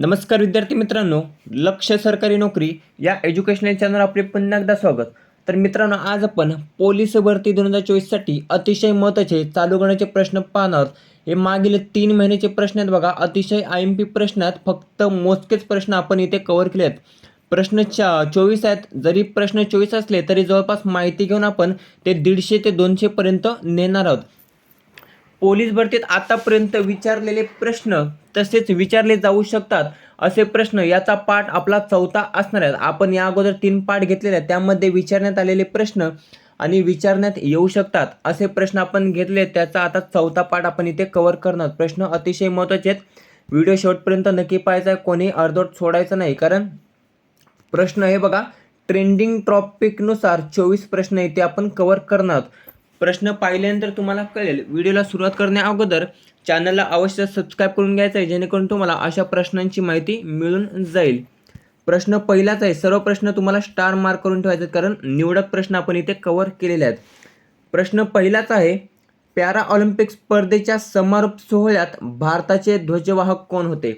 नमस्कार विद्यार्थी मित्रांनो लक्ष सरकारी नोकरी या एज्युकेशनल चॅनल आपले पुन्हा एकदा स्वागत. तर मित्रांनो आज आपण पोलीस भरती दोन हजार चोवीससाठी अतिशय महत्त्वाचे चालू करण्याचे प्रश्न पाहणार हे मागील तीन महिन्याचे प्रश्न आहेत बघा. अतिशय आय एम पी प्रश्नात फक्त मोजकेच प्रश्न आपण इथे कव्हर केले आहेत. प्रश्न चा चोवीस आहेत. जरी प्रश्न चोवीस असले तरी जवळपास माहिती घेऊन आपण ते दीडशे ते दोनशेपर्यंत नेणार आहोत. पोलीस भरतीत आतापर्यंत विचारलेले प्रश्न तसेच विचारले जाऊ शकतात असे प्रश्न याचा पाठ आपला चौथा असणार आहे आपण या अगोदर तीन पाठ घेतलेले आहेत. त्यामध्ये विचारण्यात आलेले प्रश्न आणि विचारण्यात येऊ शकतात असे प्रश्न आपण घेतले त्याचा आता चौथा पाठ आपण इथे कव्हर करणार प्रश्न अतिशय महत्त्वाचे आहेत. व्हिडिओ शेवटपर्यंत नक्की पाहायचा आहे. कोणी अर्धवट सोडायचं नाही. कारण प्रश्न हे बघा ट्रेंडिंग टॉपिकनुसार चोवीस प्रश्न इथे आपण कव्हर करणार प्रश्न पाहिल्यानंतर तुम्हाला कळेल. व्हिडिओला सुरुवात करण्या अगोदर चॅनलला अवश्य सबस्क्राईब करून घ्यायचं आहे जेणेकरून तुम्हाला अशा प्रश्नांची माहिती मिळून जाईल. प्रश्न पहिलाच आहे सर्व प्रश्न तुम्हाला स्टार मार्क करून ठेवायचे आहेत, कारण निवडक प्रश्न आपण इथे कव्हर केलेले आहेत. प्रश्न पहिलाच आहे पॅरा ऑलिम्पिक स्पर्धेच्या समारोप सोहळ्यात भारताचे ध्वजवाहक कोण होते?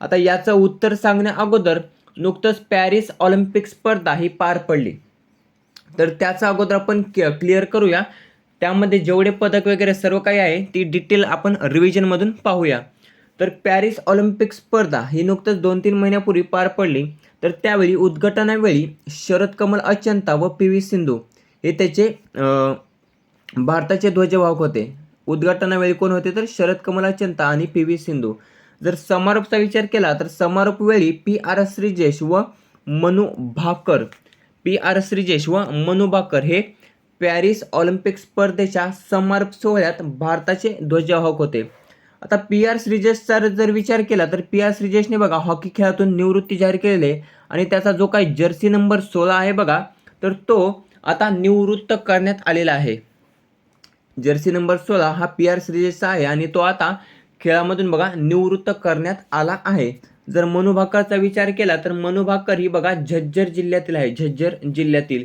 आता याचं उत्तर सांगण्या अगोदर नुकतंच पॅरिस ऑलिम्पिक स्पर्धा ही पार पडली. तर त्याचा अगोदर आपण क्लिअर करूया. त्यामध्ये जेवढे पदक वगैरे सर्व काही आहे ती डिटेल आपण रिव्हिजनमधून पाहूया. तर पॅरिस ऑलिम्पिक स्पर्धा ही नुकतंच दोन तीन महिन्यापूर्वी पार पडली. तर त्यावेळी उद्घाटनावेळी शरद कमल अचंता व पी व्ही सिंधू हे त्याचे भारताचे ध्वजवाहक होते. उद्घाटनावेळी कोण होते तर शरद कमल अचंता आणि पी व्ही सिंधू. जर समारोपचा विचार केला तर समारोपवेळी पी आर श्रीजेश व मनु भाकर. पी आर श्रीजेश व मनु भाकर हे पॅरिस ऑलिम्पिक स्पर्धेच्या समारोप सोहळ्यात भारताचे ध्वजवाहक होते. आता पी आर श्रीजेशचा जर विचार केला तर पी आर श्रीजेशने बघा हॉकी खेळातून निवृत्ती जाहीर केलेली आहे आणि त्याचा जो काही जर्सी नंबर सोळा आहे बघा तर तो आता निवृत्त करण्यात आलेला आहे. जर्सी नंबर सोळा हा पी आर श्रीजेशचा आहे आणि तो आता खेळामधून बघा निवृत्त करण्यात आला आहे. जर मनुभाकरचा विचार केला तर मनु भाकर ही बघा झज्जर जिल्ह्यातील आहे झज्जर जिल्ह्यातील.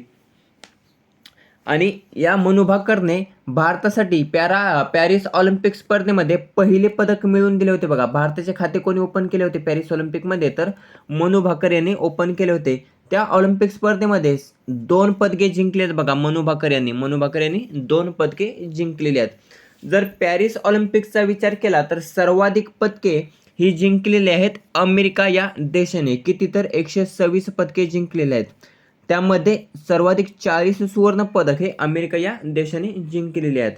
आणि या मनु भाकरने भारतासाठी पॅरा पॅरिस ऑलिम्पिक स्पर्धेमध्ये पहिले पदक मिळवून दिले होते बघा. भारताचे खाते कोणी ओपन केले होते पॅरिस ऑलिम्पिकमध्ये? तर मनु भाकर यांनी ओपन केले होते. त्या ऑलिम्पिक स्पर्धेमध्ये दोन पदके जिंकली आहेत बघा मनु भाकर यांनी. मनु भाकर यांनी दोन पदके जिंकलेली आहेत. जर पॅरिस ऑलिम्पिकचा विचार केला तर सर्वाधिक पदके ही जिंकलेली आहेत अमेरिका या देशाने. किती तर एकशे सव्वीस पदके जिंकलेले आहेत. त्यामध्ये सर्वाधिक चाळीस सुवर्ण पदक हे अमेरिका या देशाने जिंकलेले आहेत.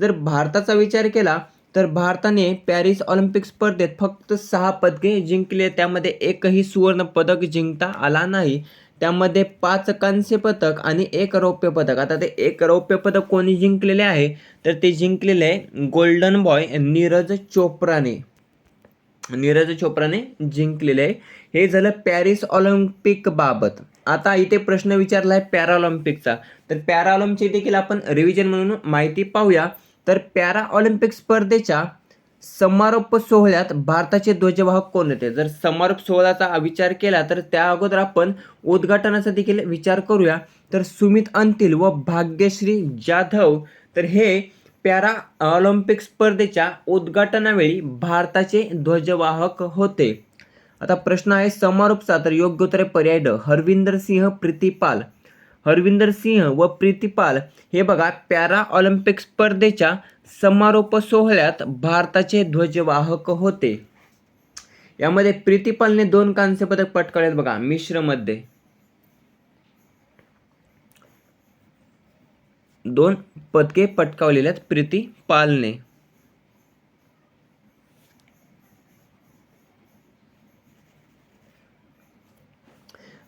जर भारताचा विचार केला तर भारताने पॅरिस ऑलिम्पिक स्पर्धेत फक्त सहा पदके जिंकले त्यामध्ये एकही सुवर्ण पदक जिंकता आला नाही. त्यामध्ये पाच कांस्य पदक आणि एक रौप्य पदक. आता ते एक रौप्य पदक कोणी जिंकलेले आहे? तर ते जिंकलेले आहे गोल्डन बॉय नीरज चोप्राने. नीरज चोप्राने जिंकलेले आहे. हे झालं पॅरिस ऑलिम्पिक बाबत. आता इथे प्रश्न विचारला आहे पॅराऑलिम्पिकचा तर पॅराऑलिम्पिक देखील आपण रिव्हिजन म्हणून माहिती पाहूया. तर पॅरा ऑलिम्पिक स्पर्धेच्या समारोप सोहळ्यात भारताचे ध्वजवाहक कोण होते? जर समारोप सोहळ्याचा विचार केला तर त्या अगोदर आपण उद्घाटनाचा देखील विचार करूया. तर सुमित अंतिल व भाग्यश्री जाधव तर हे पॅरा ऑलिम्पिक स्पर्धेच्या उद्घाटनावेळी भारताचे ध्वजवाहक होते. आता प्रश्न आहे समारोपचा तर योग्य उत्तर पर्याय ड. हरविंदर सिंह प्रीतिपाल. हरविंदर सिंह व प्रीतिपाल हे बघा पॅरा ऑलिम्पिक स्पर्धेच्या समारोप सोहळ्यात भारताचे ध्वजवाहक होते. यामध्ये प्रीतिपालने दोन कांस्य पदक पटकावलेत बघा मिश्रमध्ये. दोन पदके पटकावलेले आहेत प्रीतिपालने.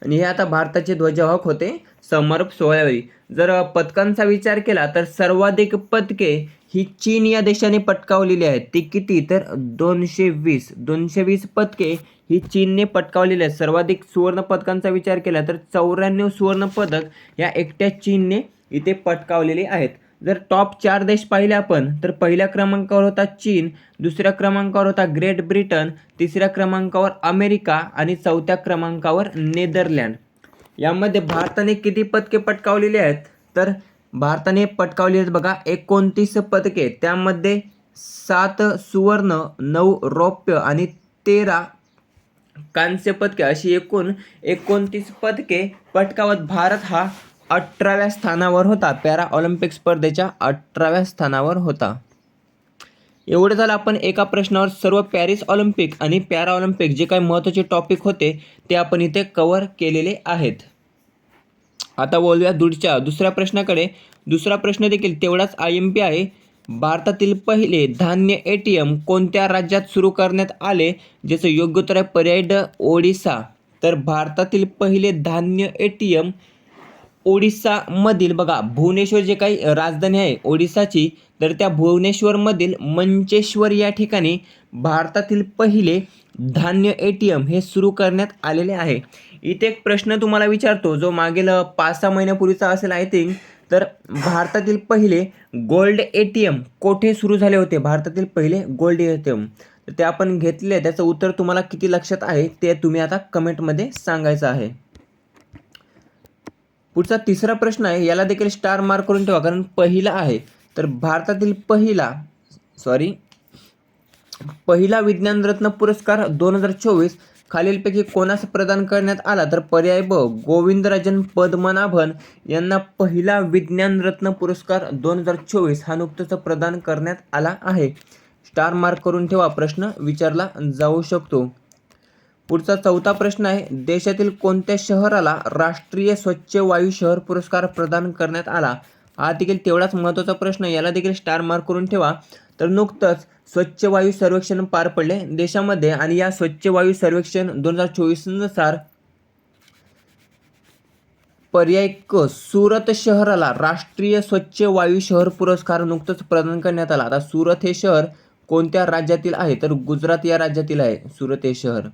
आणि हे आता भारताचे ध्वजवाहक होते समारोप सोहळ्यावेळी जर पदकांचा विचार केला तर सर्वाधिक पदके ही चीन या देशाने पटकावलेली आहेत. ती किती? तर दोनशे वीस दोनशे वीस पदके ही चीनने पटकावलेली आहेत. सर्वाधिक सुवर्ण पदकांचा विचार केला तर चौऱ्याण्णव सुवर्ण पदक या एकट्या चीनने इथे पटकावलेले आहेत. जर टॉप चार देश पाहिले आपण तर पहिल्या क्रमांकावर होता चीन दुसऱ्या क्रमांकावर होता ग्रेट ब्रिटन तिसऱ्या क्रमांकावर अमेरिका आणि चौथ्या क्रमांकावर नेदरलँड. यामध्ये भारताने किती पदके पटकावलेली आहेत? तर भारताने पटकावली आहेत बघा एकोणतीस पदके. त्यामध्ये सात सुवर्ण नऊ रौप्य आणि तेरा कांस्य पदके. अशी एकूण एकोणतीस पदके पटकावत भारत हा अठराव्या स्थानावर होता. पॅरा ऑलिम्पिक स्पर्धेच्या अठराव्या स्थानावर होता. एवढं झालं आपण एका प्रश्नावर सर्व पॅरिस ऑलिम्पिक आणि पॅरा ऑलिम्पिक जे काही महत्त्वाचे टॉपिक होते ते आपण इथे कवर केलेले आहेत. आता बोलूया दूरच्या दुसऱ्या प्रश्नाकडे. दुसरा प्रश्न देखील तेवढाच आय एम पी आहे. भारतातील पहिले धान्य ए टी एम कोणत्या राज्यात सुरू करण्यात आले ज्याचं योग्य उत्तर आहे पर्याय ड ओडिसा. तर भारतातील पहिले धान्य ए टी एम ओडिसामधील बघा भुवनेश्वर जे काही राजधानी आहे ओडिसाची तर त्या भुवनेश्वरमधील मंचेश्वर या ठिकाणी भारतातील पहिले धान्य ए टी एम हे सुरू करण्यात आलेले आहे. इथे एक प्रश्न तुम्हाला विचारतो जो मागील पाच सहा महिन्यापूर्वीचा असेल आय थिंक तर भारतातील पहिले गोल्ड ए टी एम कोठे सुरू झाले होते? भारतातील पहिले गोल्ड ए टी एम तर ते आपण घेतले त्याचं उत्तर तुम्हाला किती लक्षात आहे ते तुम्ही आता कमेंटमध्ये सांगायचं आहे. पुढचा तिसरा प्रश्न आहे याला देखील स्टार मार्क करून ठेवा कारण पहिला आहे. तर भारतातील पहिला सॉरी पहिला विज्ञानरत्न पुरस्कार दोन हजार चोवीस खालीलपैकी कोणास प्रदान करण्यात आला? तर पर्याय ब गोविंदराजन पद्मनाभन यांना पहिला विज्ञानरत्न पुरस्कार दोन हजार चोवीस हा नुकताच प्रदान करण्यात आला आहे. स्टार मार्क करून ठेवा प्रश्न विचारला जाऊ शकतो. पुढचा चौथा प्रश्न आहे देशातील कोणत्या शहराला राष्ट्रीय स्वच्छ वायू शहर पुरस्कार प्रदान करण्यात आला? हा देखील तेवढाच महत्त्वाचा प्रश्न याला देखील स्टार मार्क करून ठेवा. तर नुकतंच स्वच्छ वायू सर्वेक्षण पार पडले देशामध्ये आणि या स्वच्छ वायू सर्वेक्षण दोन हजार चोवीसनुसार पर्याय क सुरत शहराला राष्ट्रीय स्वच्छ वायू शहर पुरस्कार नुकतंच प्रदान करण्यात आला. आता सुरत हे शहर कोणत्या राज्यातील आहे? तर गुजरात या राज्यातील आहे सुरत हे शहर.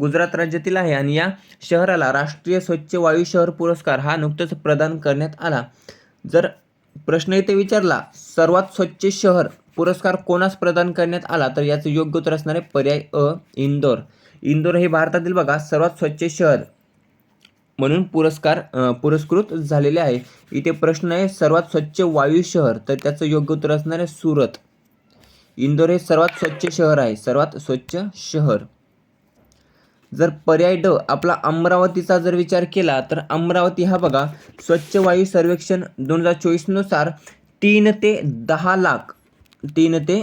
गुजरात राज्यातील आहे आणि या शहराला राष्ट्रीय स्वच्छ वायू शहर पुरस्कार हा नुकताच प्रदान करण्यात आला. जर प्रश्न इथे विचारला सर्वात स्वच्छ शहर पुरस्कार कोणास प्रदान करण्यात आला? तर याचं योग्य उत्तर असणार आहे पर्याय अ इंदोर. इंदोर हे भारतातील बघा सर्वात स्वच्छ शहर म्हणून पुरस्कार पुरस्कृत झालेले आहे. इथे प्रश्न आहे सर्वात स्वच्छ वायू शहर? तर त्याचं योग्य उत्तर असणार आहे सुरत. इंदोर हे सर्वात स्वच्छ शहर आहे सर्वात स्वच्छ शहर. जर पर्याय ड आपला अमरावतीचा जर विचार केला तर अमरावती हा बघा स्वच्छ वायू सर्वेक्षण दोन हजार चोवीसनुसार तीन ते दहा लाख तीन ते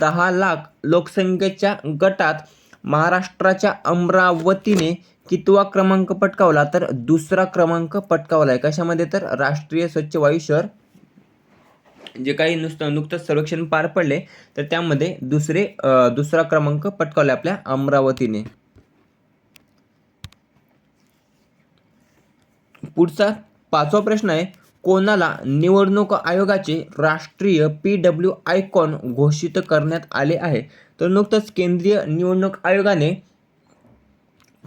दहा लाख लोकसंख्येच्या गटात महाराष्ट्राच्या अमरावतीने कितवा क्रमांक पटकावला? तर दुसरा क्रमांक पटकावला आहे कशामध्ये? तर राष्ट्रीय स्वच्छ वायू शहर जे काही नुसतं नुकतंच सर्वेक्षण पार पडले तर त्यामध्ये दुसरे दुसरा क्रमांक पटकावला आपल्या अमरावतीने. पुढचा पाचवा प्रश्न आहे कोणाला निवडणूक आयोगाचे राष्ट्रीय पी डब्ल्यू आयकॉन घोषित करण्यात आले आहे? तर नुकतंच केंद्रीय निवडणूक आयोगाने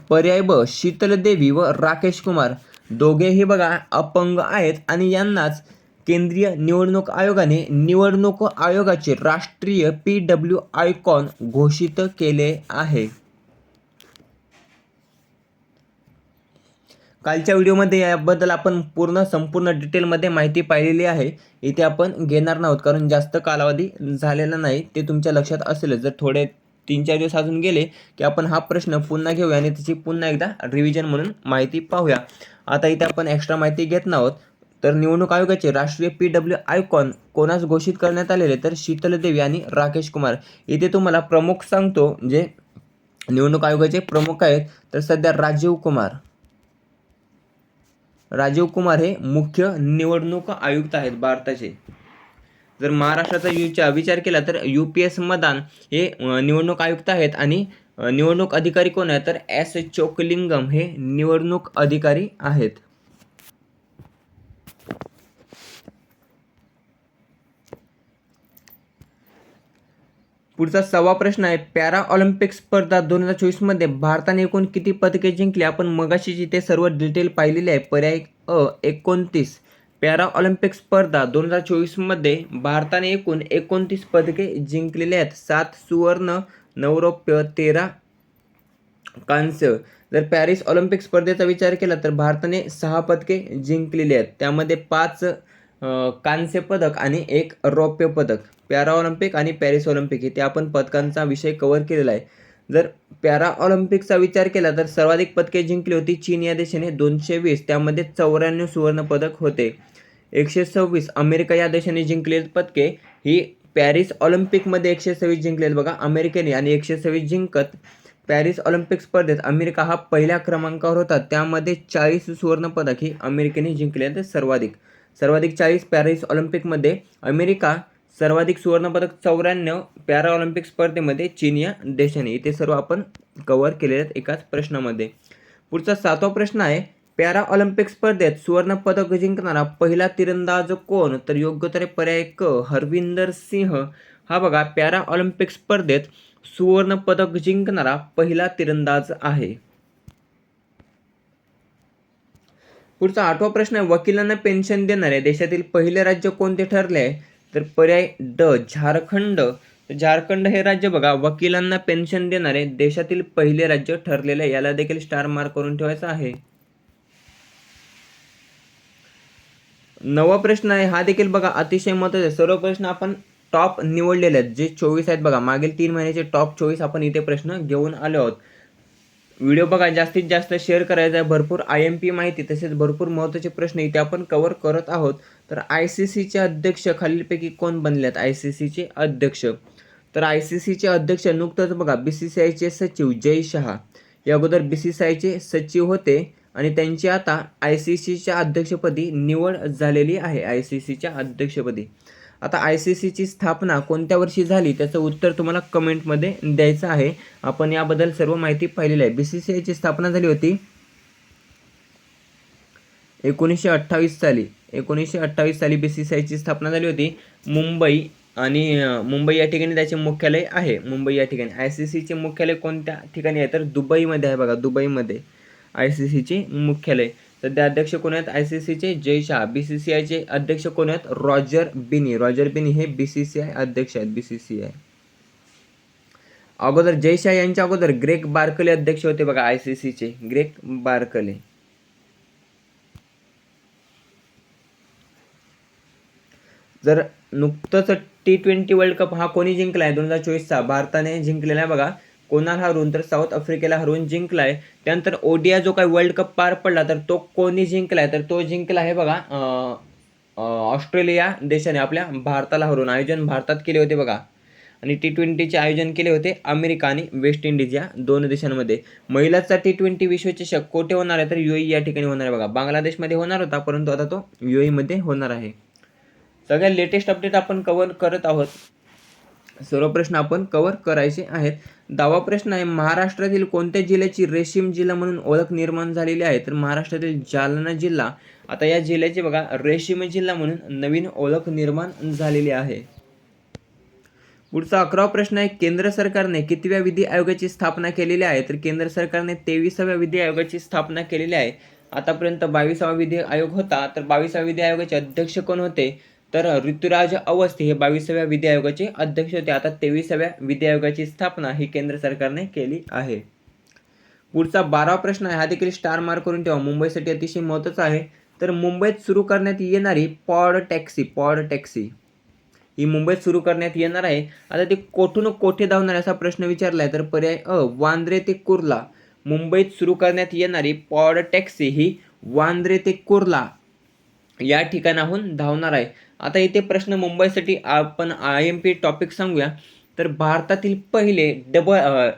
पर्याय ब शीतलदेवी व राकेश कुमार दोघेही बघा अपंग आहेत आणि यांनाच केंद्रीय निवडणूक आयोगाने निवडणूक आयोगाचे राष्ट्रीय पी डब्ल्यू आयकॉन घोषित केले आहे. कालच्या व्हिडिओमध्ये याबद्दल आपण पूर्ण संपूर्ण डिटेलमध्ये माहिती पाहिलेली आहे. इथे आपण घेणार नाहोत कारण जास्त कालावधी झालेला नाही. ते तुमच्या लक्षात असेलच. जर थोडे तीन चार दिवस अजून गेले की आपण हा प्रश्न पुन्हा घेऊया आणि त्याची पुन्हा एकदा रिव्हिजन म्हणून माहिती पाहूया. आता इथे आपण एक्स्ट्रा माहिती घेत नाहोत. तर निवडणूक आयोगाचे राष्ट्रीय पी डब्ल्यू आयकॉन कोणास घोषित करण्यात आलेले? तर शीतल देवी आणि राकेश कुमार. इथे तुम्हाला प्रमुख सांगतो जे निवडणूक आयोगाचे प्रमुख आहेत तर सध्या राजीव कुमार. राजीव कुमार हे मुख्य निवडणूक आयुक्त आहेत भारताचे. जर महाराष्ट्राचा विचार विचार केला तर यू पी एस मदान हे निवडणूक आयुक्त आहेत आणि निवडणूक अधिकारी कोण आहेत? तर एस चोकलिंगम हे निवडणूक अधिकारी आहेत. पुढचा सहावा प्रश्न आहे पॅरा ऑलिम्पिक स्पर्धा दोन हजार चोवीसमध्ये भारताने एकूण किती पदके जिंकली? आपण मगाशी जिथे सर्व डिटेल पाहिलेले आहे पर्याय अ एकोणतीस. पॅरा ऑलिम्पिक स्पर्धा दोन हजार चोवीसमध्ये भारताने एकूण एकोणतीस पदके जिंकलेले आहेत. सात सुवर्ण नऊ रौप्य तेरा कांस्य. जर पॅरिस ऑलिम्पिक स्पर्धेचा विचार केला तर भारताने सहा पदके जिंकलेली आहेत. त्यामध्ये पाच कांस्य पदक आणि एक रौप्य पदक. पॅरा ऑलिम्पिक आणि पॅरिस ऑलिम्पिक इथे आपण पदकांचा विषय कव्हर केलेला आहे. जर पॅरा ऑलिम्पिकचा विचार केला तर सर्वाधिक पदके जिंकली होती चीन या देशाने दोनशे वीस त्यामध्ये चौऱ्याण्णव सुवर्णपदक होते. एकशे सव्वीस अमेरिका या देशाने जिंकलेली पदके ही पॅरिस ऑलिम्पिकमध्ये एकशे सव्वीस जिंकलेले बघा अमेरिकेने आणि एकशे सव्वीस जिंकत पॅरिस ऑलिम्पिक स्पर्धेत अमेरिका हा पहिल्या क्रमांकावर होता. त्यामध्ये चाळीस सुवर्णपदक ही अमेरिकेने जिंकले आहेत सर्वाधिक. सर्वाधिक चाळीस पॅरिस ऑलिम्पिकमध्ये अमेरिका सर्वाधिक सुवर्णपदक चौऱ्याण्णव पॅरा ऑलिम्पिक स्पर्धेमध्ये चीन या देशाने. इथे सर्व आपण कव्हर केलेले आहेत एकाच प्रश्नामध्ये. पुढचा सातवा प्रश्न आहे पॅरा ऑलिम्पिक स्पर्धेत सुवर्णपदक जिंकणारा पहिला तिरंदाज कोण? तर योग्यतरी पर्याय क हरविंदर सिंह. हा बघा पॅरा ऑलिम्पिक स्पर्धेत सुवर्णपदक जिंकणारा पहिला तिरंदाज आहे. पुढचा आठवा प्रश्न आहे वकिलांना पेन्शन देणारे देशातील पहिले राज्य कोणते ठरले? आहे तर पर्याय ड झारखंड. झारखंड हे राज्य बघा वकिलांना पेन्शन देणारे देशातील पहिले राज्य ठरलेले आहे. याला देखील स्टार मार्क करून ठेवायचा आहे. नवा प्रश्न आहे हा देखील बघा अतिशय महत्त्वाचा आहे. सर्व प्रश्न आपण टॉप निवडलेले आहेत. जे चोवीस आहेत बघा मागील तीन महिन्याचे टॉप चोवीस आपण इथे प्रश्न घेऊन आलो आहोत. व्हिडिओ बघा जास्तीत जास्त शेअर करायचा आहे. भरपूर आय एम पी माहिती तसेच भरपूर महत्त्वाचे प्रश्न इथे आपण कव्हर करत आहोत. तर आय सी सीचे अध्यक्ष खालीलपैकी कोण बनलेत? आय सी सीचे अध्यक्ष. तर आय सी सीचे अध्यक्ष नुकतंच बघा बी सी सी आयचे सचिव जय शहा. या अगोदर बी सी सी आयचे सचिव होते आणि त्यांची आता आय सी सीच्या अध्यक्षपदी निवड झालेली आहे. आय सी सीच्या अध्यक्षपदी. आता आय सी सीची स्थापना कोणत्या वर्षी झाली त्याचं उत्तर तुम्हाला कमेंटमध्ये द्यायचं आहे. आपण याबद्दल सर्व माहिती पाहिलेली आहे. बी सी सी आयची स्थापना झाली होती एकोणीसशे अठ्ठावीस साली. एकोणीसशे अठ्ठावीस साली बी सी सी आयची स्थापना झाली होती. मुंबई आणि मुंबई या ठिकाणी त्याचे मुख्यालय आहे. मुंबई या ठिकाणी. आय सी सीचे मुख्यालय कोणत्या ठिकाणी आहे? तर दुबईमध्ये आहे बघा. दुबईमध्ये आय सी सीचे मुख्यालय. सध्या अध्यक्ष कोण आहेत? आय सी सीचे Jay Shah. B C C आयचे अध्यक्ष कोण आहेत? रॉजर बिनी. रॉजर बिनी हे बी सी सी आय अध्यक्ष आहेत. बी सी सी आय अगोदर जय शाह यांच्या अगोदर ग्रेक बारकले अध्यक्ष होते बघा आय सी सीचे ग्रेक बारकले. जर नुकतंच टी ट्वेंटी वर्ल्ड कप हा कोणी जिंकला आहे दोन हजार चोवीसचा भारताने जिंकलेला आहे बघा. कोणाला हरवून तर साऊथ आफ्रिकेला हरवून जिंकला आहे त्यानंतर ओडिया जो काही वर्ल्ड कप पार पडला तर तो कोणी जिंकला आहे तर तो जिंकला आहे बघा ऑस्ट्रेलिया देशाने आपल्या भारताला हरवून आयोजन भारतात केले होते बघा. आणि टी ट्वेंटीचे आयोजन केले होते अमेरिका आणि वेस्ट इंडिज या दोन देशांमध्ये. महिलाचा टी ट्वेंटी विश्वचषक कोठे होणार आहे? तर युई या ठिकाणी होणार आहे बघा. बांगलादेशमध्ये होणार होता परंतु आता तो UAE होणार आहे. सगळ्या लेटेस्ट अपडेट आपण कव्हर करत आहोत. सर्व प्रश्न आपण कव्हर करायचे आहेत. दहावा प्रश्न आहे महाराष्ट्रातील कोणत्या जिल्ह्याची रेशीम जिल्हा म्हणून ओळख निर्माण झालेली आहे? तर महाराष्ट्रातील जालना जिल्हा आता या जिल्ह्याची बघा रेशीम जिल्हा म्हणून नवीन ओळख निर्माण झालेली आहे. पुढचा अकरावा प्रश्न आहे केंद्र सरकारने कितव्या विधी आयोगाची स्थापना केलेली आहे? तर केंद्र सरकारने तेविसाव्या विधी आयोगाची स्थापना केलेली आहे. आतापर्यंत बावीसावा विधी आयोग होता तर बावीसाव्या विधी आयोगाचे अध्यक्ष कोण होते? तर ऋतुराज अवस्थी हे बावीसाव्या विधी आयोगाचे अध्यक्ष होते. आता तेवीसाव्या विधी आयोगाची स्थापना ही केंद्र सरकारने केली आहे. पुढचा बारावा प्रश्न आहे. हा देखील स्टार मार्क करून ठेवा. मुंबईसाठी अतिशय महत्त्वाचा आहे. तर मुंबईत सुरू करण्यात येणारी पॉड टॅक्सी पॉड टॅक्सी ही मुंबईत सुरू करण्यात येणार आहे. आता ती कोठून कोठे धावणार असा प्रश्न विचारला आहे तर पर्याय अ वांद्रे ते कुर्ला. मुंबईत सुरू करण्यात येणारी पॉड टॅक्सी ही वांद्रे ते कुर्ला या ठिकाणाहून धावणार आहे. आता इथे प्रश्न मुंबईसाठी आपण आय एम पी टॉपिक सांगूया. तर भारतातील पहिले double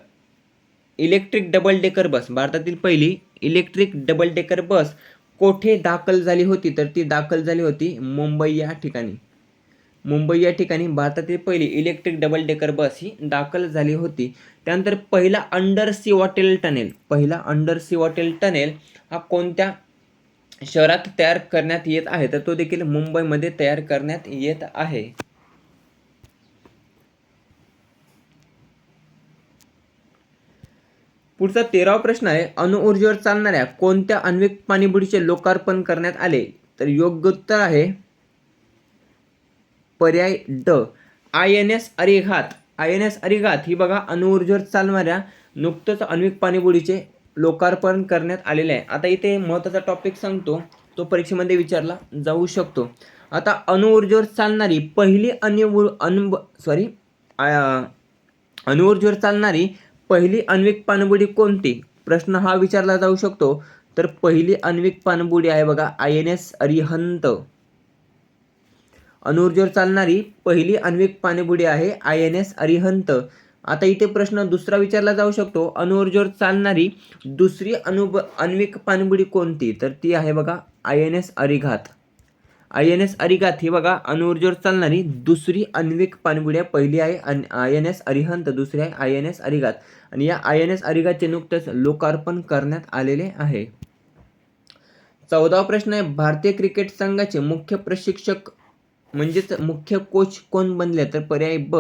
electric double decker bus भारतातील पहिली इलेक्ट्रिक डबल डेकर बस कोठे दाखल झाली होती? तर ती दाखल झाली होती मुंबई या ठिकाणी. मुंबई या ठिकाणी भारतातील पहिली इलेक्ट्रिक डबल डेकर बस ही दाखल झाली होती. त्यानंतर पहिला अंडर सी वॉटेल टनेल पहिला अंडर सी वॉटेल टनेल हा कोणत्या शहरात तयार करण्यात येत आहे तर तो देखील मुंबईमध्ये तयार करण्यात येत आहे. पुढचा तेरावा प्रश्न आहे अणुऊर्जेवर चालणाऱ्या कोणत्या आण्विक पाणीबुडीचे लोकार्पण करण्यात आले? तर योग्य उत्तर आहे पर्याय ड. I N S Arighat. I N S Arighat ही बघा अणुऊर्जेवर चालणाऱ्या नुकतंच आण्विक पाणीबुडीचे लोकार्पण करण्यात आलेले आहे. आता इथे महत्त्वाचा टॉपिक सांगतो. तो परीक्षेमध्ये विचारला जाऊ शकतो. आता अणुऊर्जेवर चालणारी पहिली अणु अणु सॉरी अणुऊर्जेवर चालणारी पहिली आण्विक पाणबुडी कोणती? प्रश्न हा विचारला जाऊ शकतो. तर पहिली आण्विक पाणबुडी आहे बघा आय एन एस अरिहंत. अणुऊर्जेवर चालणारी पहिली आण्विक पाणबुडी आहे आय एन एस अरिहंत. आता इथे प्रश्न दुसरा विचारला जाऊ शकतो. अणुऊर्जेवर चालणारी दुसरी अणु आण्विक पाणबुडी कोणती? तर ती आहे बघा I N S Arighat. I N S Arighat ही बघा अणुऊर्जेवर चालणारी दुसरी अन्विक पाणबुडी पहिली आहे अन आय एन एस अरिहंत दुसरी आहे आय एन एस अरिघात. आणि या आय एन एस अरिघातचे नुकतेच लोकार्पण करण्यात आलेले आहे. चौदावा प्रश्न आहे भारतीय क्रिकेट संघाचे मुख्य प्रशिक्षक म्हणजेच मुख्य कोच कोण बनले? तर पर्याय ब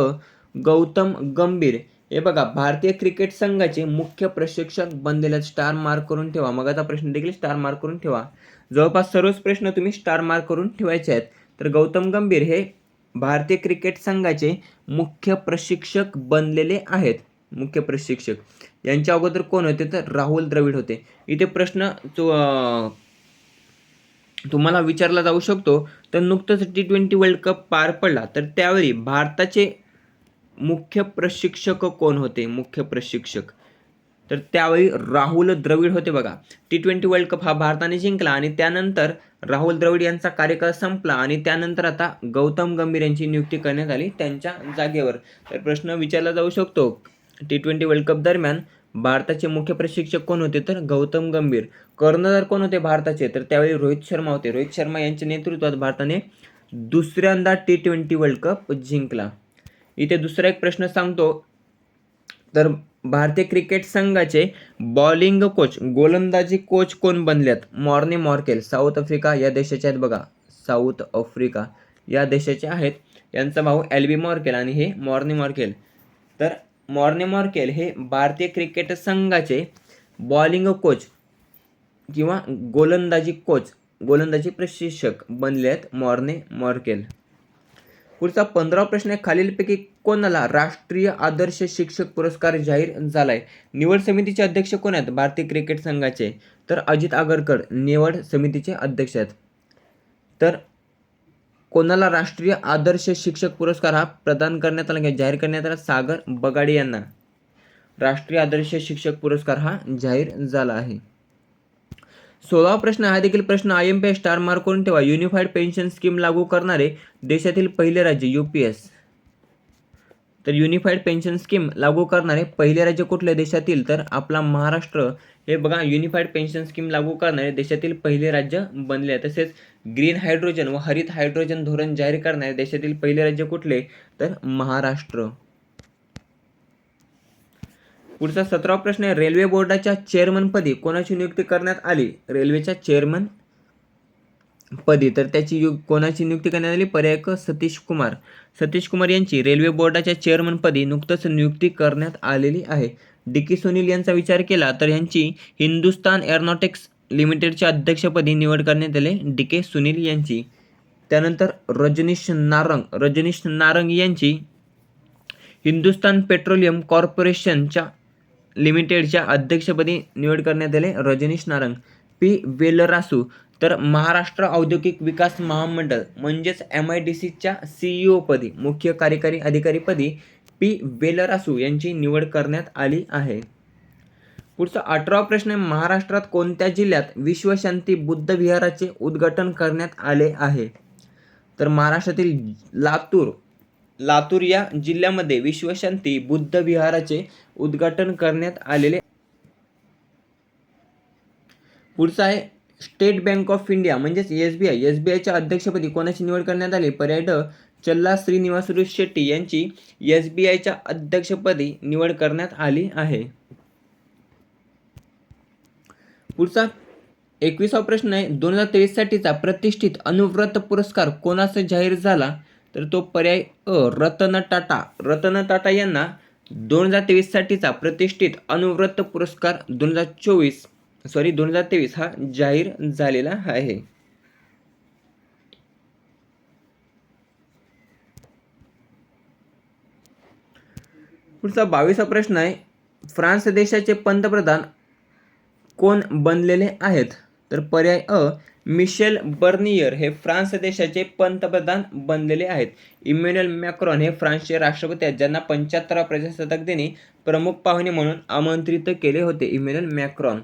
गौतम गंभीर. हे बघा भारतीय क्रिकेट संघाचे मुख्य प्रशिक्षक बनलेले स्टार मार्क करून ठेवा. मग आता प्रश्न देखील स्टार मार्क करून ठेवा. जवळपास सर्वच प्रश्न तुम्ही स्टार मार्क करून ठेवायचे आहेत. तर गौतम गंभीर हे भारतीय क्रिकेट संघाचे मुख्य प्रशिक्षक बनलेले आहेत. मुख्य प्रशिक्षक. यांच्या अगोदर कोण होते? तर राहुल द्रविड होते. इथे प्रश्न तुम्हाला विचारला जाऊ शकतो. तर नुकतंच टी ट्वेंटी वर्ल्ड कप पार पडला. तर त्यावेळी भारताचे मुख्य प्रशिक्षक कोण होते? मुख्य प्रशिक्षक. तर त्यावेळी राहुल द्रविड होते बघा. टी ट्वेंटी वर्ल्ड कप हा भारताने जिंकला आणि त्यानंतर राहुल द्रविड यांचा कार्यकाळ संपला आणि त्यानंतर आता गौतम गंभीर यांची नियुक्ती करण्यात आली त्यांच्या जागेवर. तर प्रश्न विचारला जाऊ शकतो. टी ट्वेंटी वर्ल्ड कप दरम्यान भारताचे मुख्य प्रशिक्षक कोण होते? तर गौतम गंभीर. कर्णधार कोण होते भारताचे? तर त्यावेळी रोहित शर्मा होते. रोहित शर्मा यांच्या नेतृत्वात भारताने दुसऱ्यांदा टी ट्वेंटी वर्ल्ड कप जिंकला. इथे दुसरा एक प्रश्न सांगतो. तर भारतीय क्रिकेट संघाचे बॉलिंग कोच गोलंदाजी कोच कोण बनलेत? मॉर्ने मॉर्केल साऊथ आफ्रिका या देशाचे आहेत बघा. साऊथ आफ्रिका या देशाचे आहेत. यांचा भाऊ एल बी मॉर्केल आणि हे मॉर्ने मॉर्केल. तर मॉर्ने मॉर्केल हे भारतीय क्रिकेट संघाचे बॉलिंग कोच किंवा गोलंदाजी कोच गोलंदाजी प्रशिक्षक बनले आहेत मॉर्ने मॉर्केल. पुढचा पंधरा प्रश्न आहे. खालीलपैकी कोणाला राष्ट्रीय आदर्श शिक्षक पुरस्कार जाहीर झाला आहे निवड समितीचे अध्यक्ष कोण आहेत? भारतीय क्रिकेट संघाचे. तर अजित आगरकर निवड समितीचे अध्यक्ष आहेत. तर कोणाला राष्ट्रीय आदर्श शिक्षक पुरस्कार हा प्रदान करण्यात आला किंवा जाहीर करण्यात आला? सागर बगाडे यांना. राष्ट्रीय आदर्श शिक्षक पुरस्कार हा जाहीर झाला आहे. सोळावा प्रश्न हा देखील प्रश्न I M P star mark करून ठेवा. युनिफाईड पेन्शन स्कीम लागू करणारे देशातील पहिले राज्य यू पी एस तर युनिफाईड पेन्शन स्कीम लागू करणारे पहिले राज्य कुठले देशातील? तर आपला महाराष्ट्र. हे बघा युनिफाईड पेन्शन स्कीम लागू करणारे देशातील पहिले राज्य बनले आहे. तसेच ग्रीन हायड्रोजन व हरित हायड्रोजन धोरण जाहीर करणारे देशातील पहिले राज्य कुठले? तर महाराष्ट्र. पुढचा सतरावा प्रश्न आहे रेल्वे बोर्डाच्या चेअरमनपदी कोणाची नियुक्ती करण्यात आली? रेल्वेच्या चेअरमन पदी. तर त्याची यु कोणाची नियुक्ती करण्यात आली? पर्याय सतीश कुमार. सतीश कुमार यांची रेल्वे बोर्डाच्या चेअरमनपदी नुकतंच नियुक्ती करण्यात आलेली आहे. डी के सुनील यांचा विचार केला तर यांची हिंदुस्तान एअरनॉटिक्स लिमिटेडच्या अध्यक्षपदी निवड करण्यात आली डी के सुनील यांची. त्यानंतर रजनीश नारंग. रजनीश नारंग यांची हिंदुस्तान पेट्रोलियम कॉर्पोरेशनच्या लिमिटेडच्या अध्यक्षपदी निवड करण्यात आले रजनीश नारंग पी. वेलरासू. तर महाराष्ट्र औद्योगिक विकास महामंडळ म्हणजेच एम आय डी सीच्या सीईओपदी मुख्य कार्यकारी अधिकारीपदी पी. वेलरासू यांची निवड करण्यात आली आहे. पुढचा अठरावा प्रश्न आहे महाराष्ट्रात कोणत्या जिल्ह्यात विश्वशांती बुद्ध विहाराचे उद्घाटन करण्यात आले आहे? तर महाराष्ट्रातील लातूर लातूर या जिल्ह्यामध्ये विश्वशांती बुद्ध विहाराचे उद्घाटन करण्यात आलेले. पुढचा आहे स्टेट बँक ऑफ इंडिया म्हणजेच S B I. S B आयच्या अध्यक्षपदी कोणाची निवड करण्यात आली? पर्याय ड चल्ला श्रीनिवासरू शेट्टी यांची एस बी आयच्या अध्यक्षपदी निवड करण्यात आली आहे. पुढचा एकविसावा प्रश्न आहे दोन हजार तेवीस साठीचा प्रतिष्ठित अनुव्रत पुरस्कार कोणास जाहीर झाला? तर तो पर्याय अ रतन टाटा. रतन टाटा यांना दोन हजार तेवीस साठीचा प्रतिष्ठित अनुव्रत पुरस्कार दोन हजार चोवीस सॉरी दोन हजार तेवीस हा जाहीर झालेला आहे. पुढचा बावीसा प्रश्न आहे फ्रान्स देशाचे पंतप्रधान कोण बनलेले आहेत? तर पर्याय अ मिशेल बर्नियर हे फ्रान्स देशाचे पंतप्रधान बनलेले आहेत. इमॅन्युएल मॅक्रॉन हे फ्रान्सचे राष्ट्रपती आहेत ज्यांना पंच्याहत्तरा प्रजासत्ताक दिनी प्रमुख पाहुणे म्हणून आमंत्रित केले होते इमॅन्युएल मॅक्रॉन.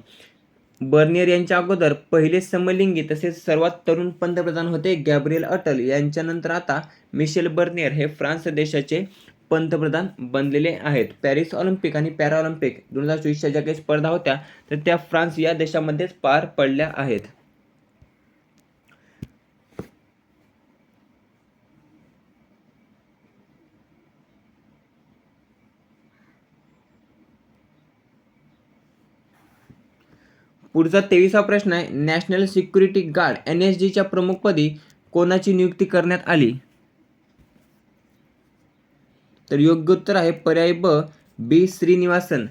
बर्नियर यांच्या अगोदर पहिले समलिंगी तसेच सर्वात तरुण पंतप्रधान होते गॅब्रियल अटल. यांच्यानंतर आता मिशेल बर्नियर हे फ्रान्स देशाचे पंतप्रधान बनलेले आहेत. पॅरिस ऑलिम्पिक आणि पॅराऑलिम्पिक दोन हजार चोवीसच्या ज्या काही स्पर्धा होत्या तर त्या फ्रान्स या देशामध्येच पार पडल्या आहेत. पुढचा तेवीसा प्रश्न आहे National Security Guard N S जीच्या प्रमुखपदी कोणाची नियुक्ती करण्यात आली? तर योग्य उत्तर आहे पर्याय ब बी श्रीनिवासन.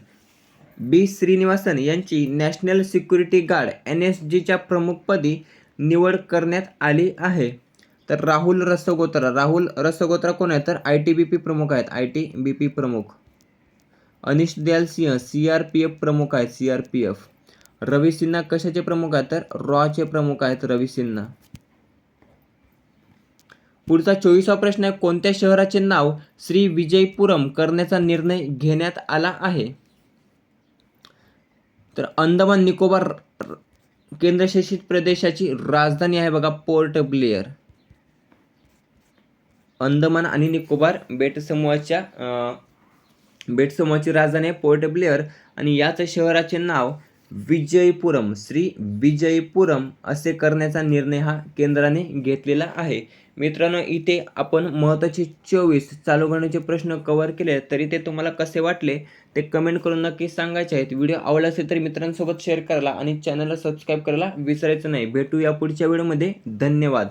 बी श्रीनिवासन यांची National Security Guard N S जीच्या प्रमुखपदी निवड करण्यात आली आहे. तर राहुल रसगोत्रा राहुल रसगोत्रा कोण आहे? तर आय टी बी पी प्रमुख आहेत. आय टी बी पी प्रमुख. Anish Dayal Singh C R P F प्रमुख आहेत. C R P F. Ravi Sinha कशाचे प्रमुख आहेत? तर रॉचे प्रमुख आहेत रवी सिन्हा. पुढचा चोवीसा प्रश्न आहे कोणत्या शहराचे नाव श्री विजयपुरम करण्याचा निर्णय घेण्यात आला आहे? तर अंदमान निकोबार केंद्रशासित प्रदेशाची राजधानी आहे बघा पोर्ट ब्लेअर. अंदमान आणि निकोबार बेट समूहाच्या बेट समूहाची राजधानी आहे पोर्ट ब्लेअर. आणि याच शहराचे नाव विजयपुरम श्री विजयपुरम असे करण्याचा निर्णय हा केंद्राने घेतलेला आहे. मित्रांनो इथे आपण महत्त्वाचे चोवीस चालू करण्याचे प्रश्न कव्हर केले तरी ते तुम्हाला कसे वाटले ते कमेंट करून नक्की सांगायचे आहेत. व्हिडिओ आवडला असेल तर मित्रांसोबत शेअर करायला आणि चॅनलला सबस्क्राईब करायला विसरायचं नाही. भेटू या पुढच्या व्हिडिओमध्ये धन्यवाद.